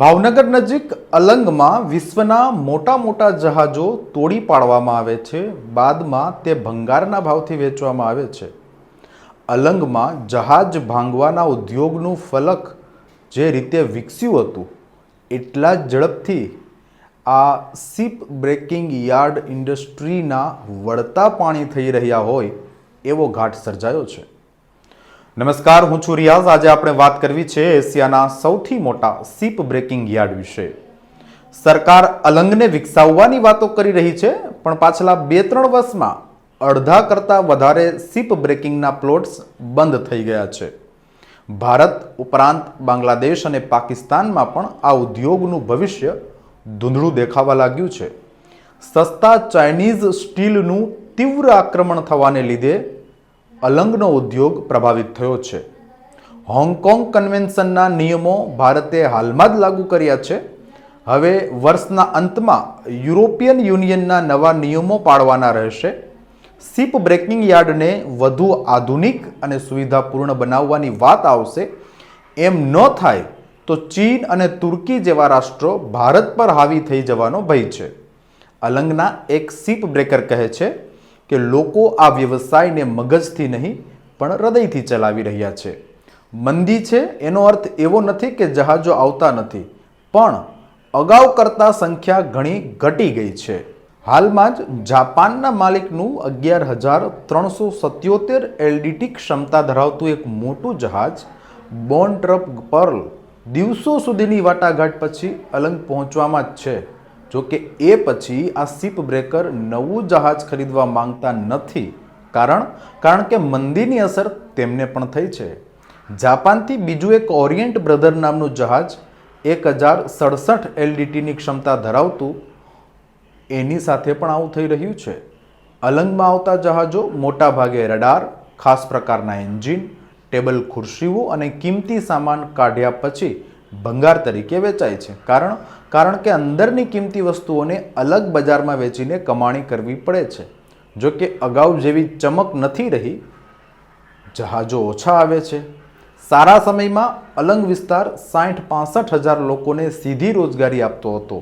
ભાવનગર નજીક અલંગમાં વિશ્વના મોટા મોટા જહાજો તોડી પાડવામાં આવે છે. બાદમાં તે ભંગારના ભાવથી વેચવામાં આવે છે. અલંગમાં જહાજ ભાંગવાના ઉદ્યોગનું ફલક જે રીતે વિકસ્યું હતું, એટલા જ ઝડપથી આ સીપ બ્રેકિંગ યાર્ડ ઇન્ડસ્ટ્રીના વળતા પાણી થઈ રહ્યા હોય એવો ઘાટ સર્જાયો છે. નમસ્કાર, હું છું રિયાઝ. આજે આપણે વાત કરવી છે એશિયાના સૌથી મોટા સીપ બ્રેકિંગ યાર્ડ વિશે. સરકાર અલંગને વિકસાવવાની વાતો કરી રહી છે, પણ પાછલા બે ત્રણ વર્ષમાં અડધા કરતાં વધારે સીપ બ્રેકિંગના પ્લોટ્સ બંધ થઈ ગયા છે. ભારત ઉપરાંત બાંગ્લાદેશ અને પાકિસ્તાનમાં પણ આ ઉદ્યોગનું ભવિષ્ય ધૂંધળું દેખાવા લાગ્યું છે. સસ્તા ચાઇનીઝ સ્ટીલનું તીવ્ર આક્રમણ થવાને લીધે અલંગનો ઉદ્યોગ પ્રભાવિત થયો છે. હોંગકોંગ કન્વેન્શનના નિયમો ભારતે હાલમાં જ લાગુ કર્યા છે. હવે વર્ષના અંતમાં યુરોપિયન યુનિયનના નવા નિયમો પાડવાના રહેશે. શિપ બ્રેકિંગ યાર્ડને વધુ આધુનિક અને સુવિધાપૂર્ણ બનાવવાની વાત આવશે. એમ ન થાય તો ચીન અને તુર્કી જેવા રાષ્ટ્રો ભારત પર હાવી થઈ જવાનો ભય છે. અલંગના એક શિપ બ્રેકર કહે છે કે લોકો આ વ્યવસાયને મગજથી નહીં, પણ હૃદયથી ચલાવી રહ્યા છે. મંદી છે એનો અર્થ એવો નથી કે જહાજો આવતા નથી, પણ અગાઉ કરતાં સંખ્યા ઘણી ઘટી ગઈ છે. હાલમાં જ જાપાનના માલિકનું અગિયાર હજાર ત્રણસો સત્યોતેર એલડીટી ક્ષમતા ધરાવતું એક મોટું જહાજ, બોન ટ્રપ પર્લ, દિવસો સુધીની વાટાઘાટ પછી અલંગ પહોંચવામાં જ છે. જો કે એ પછી આ શિપ બ્રેકર નવું જહાજ ખરીદવા માંગતા નથી. કારણ? કારણ કે મંદીની અસર તેમને પણ થઈ છે. જાપાનથી બીજું એક ઓરિયન્ટ બ્રધર નામનું જહાજ એક હજાર સડસઠ એલડીટીની ક્ષમતા ધરાવતું એની સાથે પણ આવું થઈ રહ્યું છે. અલંગમાં આવતા જહાજો મોટાભાગે રડાર, ખાસ પ્રકારના એન્જિન, ટેબલ ખુરશીઓ અને કિંમતી સામાન કાઢ્યા પછી ભંગાર તરીકે વેચાય છે. કારણ? કારણ કે અંદરની કિંમતી વસ્તુઓને અલગ બજારમાં વેચીને કમાણી કરવી પડે છે. જો કે અગાઉ જેવી ચમક નથી રહી, જહાજો ઓછા આવે છે. સારા સમયમાં અલંગ વિસ્તાર સાઠ પાસઠ હજાર લોકોને સીધી રોજગારી આપતો હતો.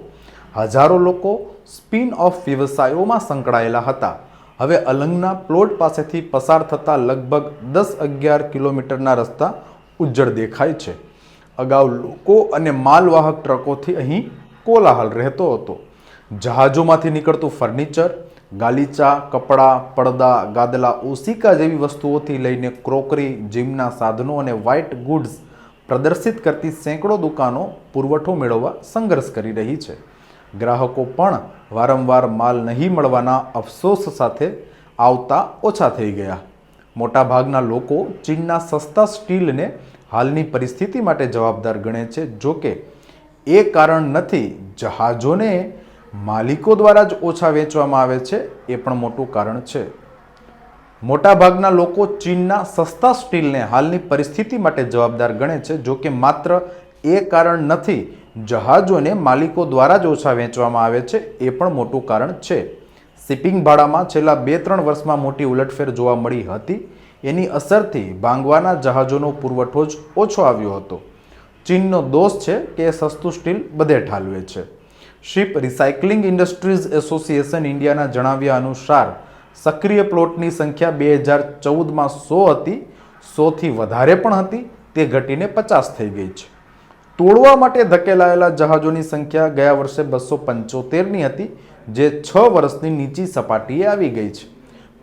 હજારો લોકો સ્પિન ઓફ વ્યવસાયોમાં સંકળાયેલા હતા. હવે અલંગના પ્લોટ પાસેથી પસાર થતા લગભગ દસ અગિયાર કિલોમીટરના રસ્તા ઉજ્જડ દેખાય છે. અગાઉ લોકો અને માલવાહક ટ્રકોથી અહીં કોલાહલ રહેતો હતો. જહાજોમાંથી નીકળતું ફર્નિચર, ગાલીચા, કપડાં, પડદા, ગાદલા ઓસિકા જેવી વસ્તુઓથી લઈને ક્રોકરી, જીમના સાધનો અને વ્હાઇટ ગુડ્સ પ્રદર્શિત કરતી સેંકડો દુકાનો પુરવઠો મેળવવા સંઘર્ષ કરી રહી છે. ગ્રાહકો પણ વારંવાર માલ નહીં મળવાના અફસોસ સાથે આવતા ઓછા થઈ ગયા. મોટાભાગના લોકો ચીનના સસ્તા સ્ટીલને હાલની પરિસ્થિતિ માટે જવાબદાર ગણે છે, જો કે એ કારણ નથી, જહાજોને માલિકો દ્વારા જ ઓછા વેચવામાં આવે છે, એ પણ મોટું કારણ છે. મોટાભાગના લોકો ચીનના સસ્તા સ્ટીલને હાલની પરિસ્થિતિ માટે જવાબદાર ગણે છે, જો કે માત્ર એ કારણ નથી, જહાજોને માલિકો દ્વારા જ ઓછા વેચવામાં આવે છે, એ પણ મોટું કારણ છે. શિપિંગ ભાડામાં છેલ્લા બે ત્રણ વર્ષમાં મોટી ઉલટફેર જોવા મળી હતી. એની અસરથી ભાંગવાના જહાજોનો પુરવઠો જ ઓછો આવ્યો હતો. ચીનનો દોષ છે કે એ સસ્તું સ્ટીલ બધે ઠાલવે છે. શિપ રિસાયકલિંગ ઇન્ડસ્ટ્રીઝ એસોસિએશન ઇન્ડિયાના જણાવ્યા અનુસાર, સક્રિય પ્લોટની સંખ્યા બે હજાર ચૌદમાં સો હતી, સોથી વધારે પણ હતી, તે ઘટીને પચાસ થઈ ગઈ છે. તોડવા માટે ધકેલાયેલા જહાજોની સંખ્યા ગયા વર્ષે બસો પંચોતેરની હતી, જે છ વર્ષની નીચી સપાટીએ આવી ગઈ છે.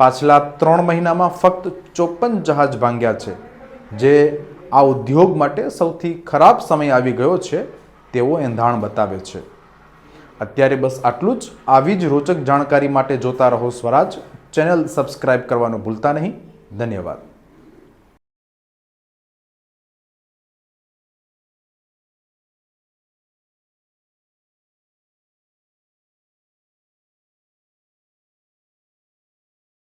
પાછલા ત્રણ મહિનામાં ફક્ત ચોપન જહાજ ભાંગ્યા છે. જે આ ઉદ્યોગ માટે સૌથી ખરાબ સમય આવી ગયો છે તેવો એંધાણ બતાવે છે. અત્યારે બસ આટલું જ. આવી જ રોચક જાણકારી માટે જોતા રહો સ્વરાજ. ચેનલ સબસ્ક્રાઇબ કરવાનું ભૂલતા નહીં. ધન્યવાદ.